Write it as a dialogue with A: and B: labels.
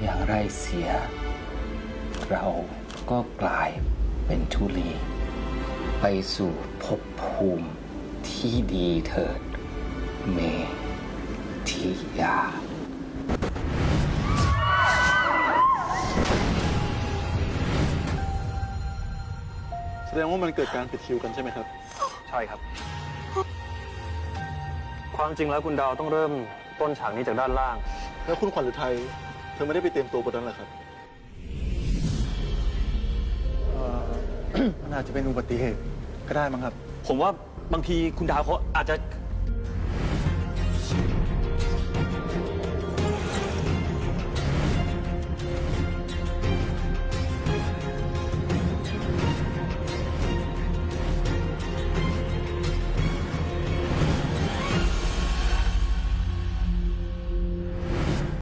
A: อย่างไรเสีย เราก็กลายเป็นทุลี ไปสู่ภพภูมิที่ดีเถิด เมทิยา
B: แสดงว่ามันเกิดการผิดคิวกันใช่ไหมครับ
C: ใช่ครับ ความจริงแล้วคุณดาวต้องเริ่มต้นฉากนี้จากด้านล่าง
B: แล้วคุณขวัญหรือไทย เธอไม่ได้ไปเตรียมตัวบนนั้นเหรอครับ
D: มันอาจจะเป็นอุบัติเหตุก็ได้มั้งครับ
C: ผมว่าบางทีคุณดาวเขาอาจจะ